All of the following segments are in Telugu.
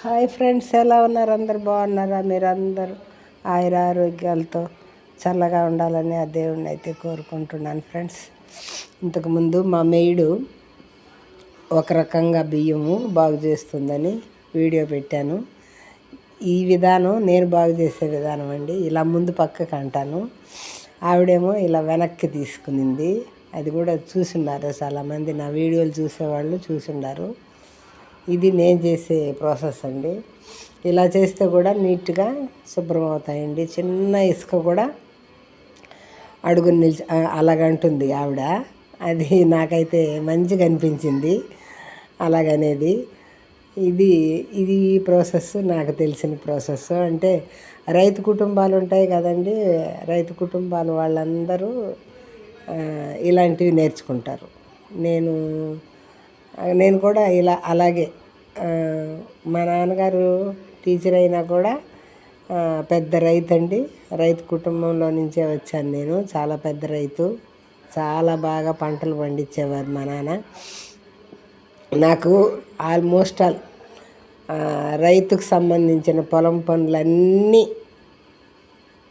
హాయ్ ఫ్రెండ్స్ ఎలా ఉన్నారు? అందరు బాగున్నారా? మీరందరూ ఆయుర ఆరోగ్యాలతో చల్లగా ఉండాలని ఆ దేవుణ్ణి అయితే కోరుకుంటున్నాను ఫ్రెండ్స్. ఇంతకుముందు మా మేయుడు ఒక రకంగా బియ్యము బాగు చేస్తుందని వీడియో పెట్టాను. ఈ విధానం నేను బాగు చేసే విధానం అండి. ఇలా ముందు పక్కకు అంటాను. ఆవిడేమో ఇలా వెనక్కి తీసుకునింది. అది కూడా చూసున్నారు చాలామంది నా వీడియోలు చూసేవాళ్ళు చూసున్నారు ఇది నేను చేసే ప్రాసెస్ అండి. ఇలా చేస్తే కూడా నీట్గా శుభ్రం అవుతాయండి. చిన్న ఇసుక కూడా అడుగు నిలిచి అలాగంటుంది ఆవిడ. అది నాకైతే మంచిగా అనిపించింది అలాగనేది. ఇది ఇది ప్రాసెస్ నాకు తెలిసిన ప్రాసెస్. అంటే రైతు కుటుంబాలు ఉంటాయి కదండి రైతు కుటుంబాలు వాళ్ళందరూ ఇలాంటివి నేర్చుకుంటారు. నేను నేను కూడా ఇలా అలాగే మా నాన్నగారు టీచర్ అయినా కూడా పెద్ద రైతు అండి. రైతు కుటుంబంలో నుంచే వచ్చాను నేను. చాలా పెద్ద రైతు. చాలా బాగా పంటలు పండించేవారు మా నాన్న. నాకు ఆల్మోస్ట్ ఆల్ రైతుకు సంబంధించిన పొలం పనులన్నీ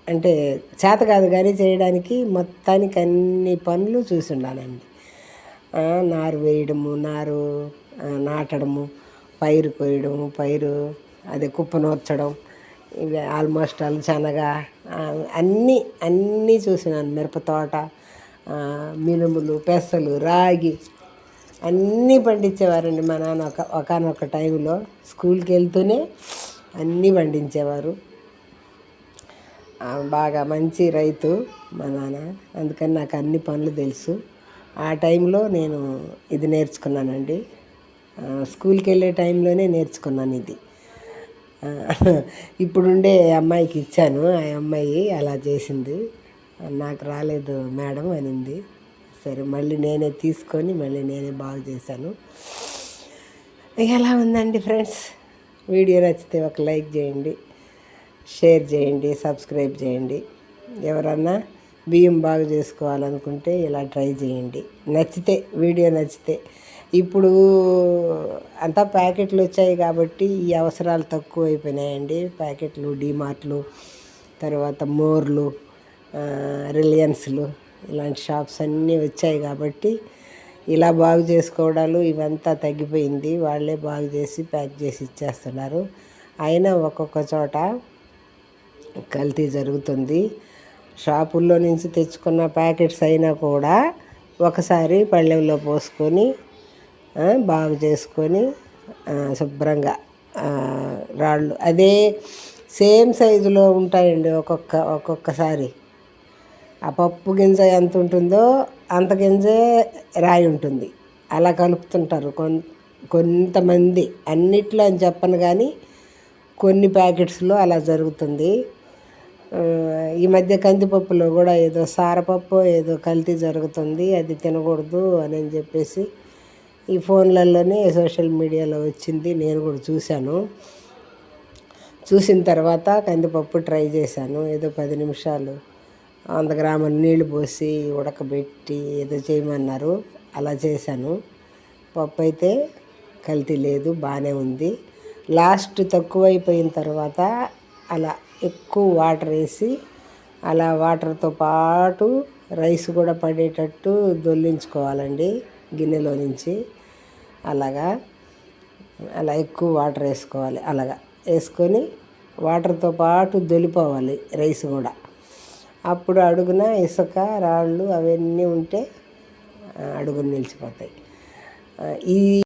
అంటే చేత కాదు కానీ చేయడానికి మొత్తానికి అన్ని పనులు చూసి ఉండాలండి. నారు వేయడము నారు నాటడము పైరు కోయడము పైరు అదే కుప్ప నూర్చడం ఇవి ఆల్మోస్ట్ ఆల్ శనగ అన్నీ అన్నీ చూసినాను. మిరప తోట మినుములు పెసలు రాగి అన్నీ పండించేవారండి మా నాన్న ఒక ఒకనొక టైంలో. స్కూల్కి వెళ్తూనే అన్నీ పండించేవారు. బాగా మంచి రైతు మా నాన్న. అందుకని నాకు అన్ని పనులు తెలుసు. ఆ టైంలో నేను ఇది నేర్చుకున్నానండి. స్కూల్కి వెళ్ళే టైంలోనే నేర్చుకున్నాను ఇది. ఇప్పుడుండే అమ్మాయికి ఇచ్చాను. ఆ అమ్మాయి అలా చేసింది. నాకు రాలేదు మేడం అనింది. సరే మళ్ళీ నేనే తీసుకొని మళ్ళీ నేనే బాగు చేశాను. ఎలా ఉందండి ఫ్రెండ్స్. వీడియో నచ్చితే ఒక లైక్ చేయండి షేర్ చేయండి సబ్స్క్రైబ్ చేయండి. ఎవరన్నా బియ్యం బాగు చేసుకోవాలనుకుంటే ఇలా ట్రై చేయండి. నచ్చితే వీడియో నచ్చితే. ఇప్పుడు అంతా ప్యాకెట్లు వచ్చాయి కాబట్టి ఈ అవసరాలు తక్కువ అయిపోయినాయండి ప్యాకెట్లు డీమార్ట్లు తర్వాత మోర్లు రిలయన్స్లు ఇలాంటి షాప్స్ అన్నీ వచ్చాయి కాబట్టి ఇలా బాగు చేసుకోవడాలు ఇవంతా తగ్గిపోయింది. వాళ్ళే బాగు చేసి ప్యాక్ చేసి ఇచ్చేస్తున్నారు. అయినా ఒక్కొక్క చోట కల్తీ జరుగుతుంది. షాపుల్లో నుంచి తెచ్చుకున్న ప్యాకెట్స్ అయినా కూడా ఒకసారి పళ్ళెంలో పోసుకొని బాగు చేసుకొని శుభ్రంగా రాళ్ళు అదే సేమ్ సైజులో ఉంటాయండి ఒక్కొక్క ఒక్కొక్కసారి. ఆ పప్పు గింజ ఎంత ఉంటుందో అంత గింజే రాయి ఉంటుంది. అలా కలుపుతుంటారు కొన్ కొంతమంది. అన్నిట్లో అని చెప్పను కానీ కొన్ని ప్యాకెట్స్లో అలా జరుగుతుంది. ఈ మధ్య కందిపప్పులో కూడా ఏదో సారపప్పు ఏదో కల్తీ జరుగుతుంది అది తినకూడదు అని చెప్పేసి ఈ ఫోన్లలోనే సోషల్ మీడియాలో వచ్చింది నేను కూడా చూశాను. చూసిన తర్వాత కందిపప్పు ట్రై చేశాను ఏదో పది నిమిషాలు. వంద గ్రాములు నీళ్ళు పోసి ఉడకబెట్టి ఏదో చేయమన్నారు అలా చేశాను. పప్పు అయితే కల్తీ లేదు బాగానే ఉంది. లాస్ట్ తక్కువైపోయిన తర్వాత అలా ఎక్కువ వాటర్ వేసి అలా వాటర్తో పాటు రైస్ కూడా పడేటట్టు దొల్లించుకోవాలండి గిన్నెలో నుంచి. అలాగా అలా ఎక్కువ వాటర్ వేసుకోవాలి. అలాగా వేసుకొని వాటర్తో పాటు దొలిపోవాలి రైస్ కూడా. అప్పుడు అడుగున ఇసుక రాళ్ళు అవన్నీ ఉంటే అడుగున నిలిచిపోతాయి. ఈ